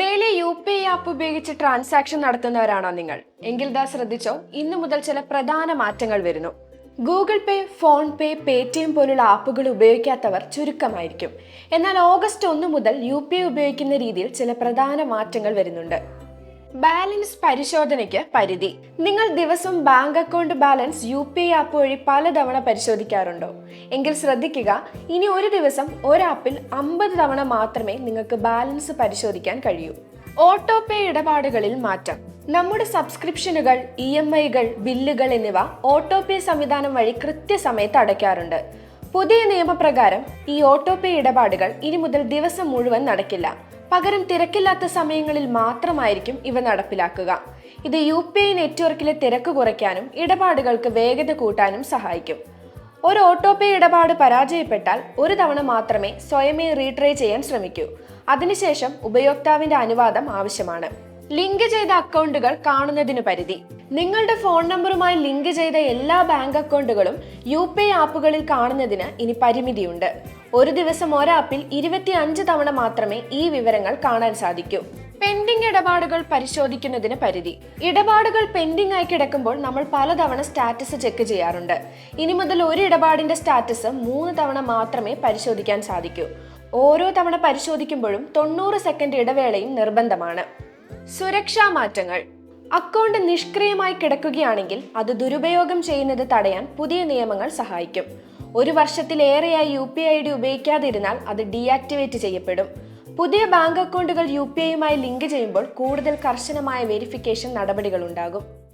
Daily U P I app ഉപയോഗിച്ച് transaction നടത്തുന്നവരാണോ നിങ്ങൾ? എങ്കിൽ ദാ ശ്രദ്ധിച്ചോ ഇന്നു മുതൽ ചില പ്രധാന മാറ്റങ്ങൾ വരുന്നു. Google Pay PhonePe Paytm പോലുള്ള ആപ്പുകൾ ഉപയോഗിക്കാത്തവർ ചുരുക്കമായിരിക്കും. എന്നാൽ ഓഗസ്റ്റ് ഒന്ന് മുതൽ യു പി ഐ ഉപയോഗിക്കുന്ന രീതിയിൽ ചില പ്രധാന മാറ്റങ്ങൾ വരുന്നുണ്ട്. ബാലൻസ് പരിശോധനയ്ക്ക് പരിധി. നിങ്ങൾ ദിവസം bank account balance U P I app വഴി പലതവണ പരിശോധിക്കാറുണ്ടോ? എങ്കിൽ ശ്രദ്ധിക്കുക ഇനി ഒരു ദിവസം ഒരാപ്പിൽ അമ്പത് തവണ മാത്രമേ നിങ്ങൾക്ക് ബാലൻസ് പരിശോധിക്കാൻ കഴിയൂ. ഓട്ടോ പേ ഇടപാടുകളിൽ മാറ്റം. നമ്മുടെ സബ്സ്ക്രിപ്ഷനുകൾ ഇ എം ഐകൾ ബില്ലുകൾ എന്നിവ ഓട്ടോ പേ സംവിധാനം വഴി കൃത്യസമയത്ത് അടയ്ക്കാറുണ്ട്. പുതിയ നിയമപ്രകാരം ഈ ഓട്ടോ പേ ഇടപാടുകൾ ഇനി മുതൽ ദിവസം മുഴുവൻ നടക്കില്ല. പകരം തിരക്കില്ലാത്ത സമയങ്ങളിൽ മാത്രമായിരിക്കും ഇവ നടപ്പിലാക്കുക. ഇത് യു പി ഐ നെറ്റ്വർക്കിലെ തിരക്ക് കുറയ്ക്കാനും ഇടപാടുകൾക്ക് വേഗത കൂട്ടാനും സഹായിക്കും. ഒരു ഓട്ടോ പേ ഇടപാട് പരാജയപ്പെട്ടാൽ ഒരു തവണ മാത്രമേ സ്വയമേ റീട്രൈ ചെയ്യാൻ ശ്രമിക്കൂ. അതിനുശേഷം ഉപയോക്താവിന്റെ അനുവാദം ആവശ്യമാണ്. ലിങ്ക് ചെയ്ത അക്കൗണ്ടുകൾ കാണുന്നതിന് പരിധി. നിങ്ങളുടെ ഫോൺ നമ്പറുമായി ലിങ്ക് ചെയ്ത എല്ലാ ബാങ്ക് അക്കൗണ്ടുകളും യു പി ഐ ആപ്പുകളിൽ കാണുന്നതിന് ഇനി പരിമിതിയുണ്ട്. ഒരു ദിവസം ഒരാപ്പിൽ ഇരുപത്തി അഞ്ച് തവണ മാത്രമേ ഈ വിവരങ്ങൾ കാണാൻ സാധിക്കൂ. പെൻഡിംഗ് ഇടപാടുകൾ പരിശോധിക്കുന്നതിന് പരിധി. ഇടപാടുകൾ പെൻഡിംഗ് ആയി കിടക്കുമ്പോൾ നമ്മൾ പലതവണ സ്റ്റാറ്റസ് ചെക്ക് ചെയ്യാറുണ്ട്. ഇനി മുതൽ ഒരു ഇടപാടിന്റെ സ്റ്റാറ്റസ് മൂന്ന് തവണ മാത്രമേ പരിശോധിക്കാൻ സാധിക്കൂ. ഓരോ തവണ പരിശോധിക്കുമ്പോഴും തൊണ്ണൂറ് സെക്കൻഡ് ഇടവേളയും നിർബന്ധമാണ്. സുരക്ഷാ മാറ്റങ്ങൾ. അക്കൗണ്ട് നിഷ്ക്രിയമായി കിടക്കുകയാണെങ്കിൽ അത് ദുരുപയോഗം ചെയ്യുന്നത് തടയാൻ പുതിയ നിയമങ്ങൾ സഹായിക്കും. ഒരു വർഷത്തിലേറെയായി യു പി ഐ ഡി ഉപയോഗിക്കാതിരുന്നാൽ അത് ഡീആക്ടിവേറ്റ് ചെയ്യപ്പെടും. പുതിയ ബാങ്ക് അക്കൗണ്ടുകൾ യു പി ഐയുമായി ലിങ്ക് ചെയ്യുമ്പോൾ കൂടുതൽ കർശനമായ വെരിഫിക്കേഷൻ നടപടികളുണ്ടാകും.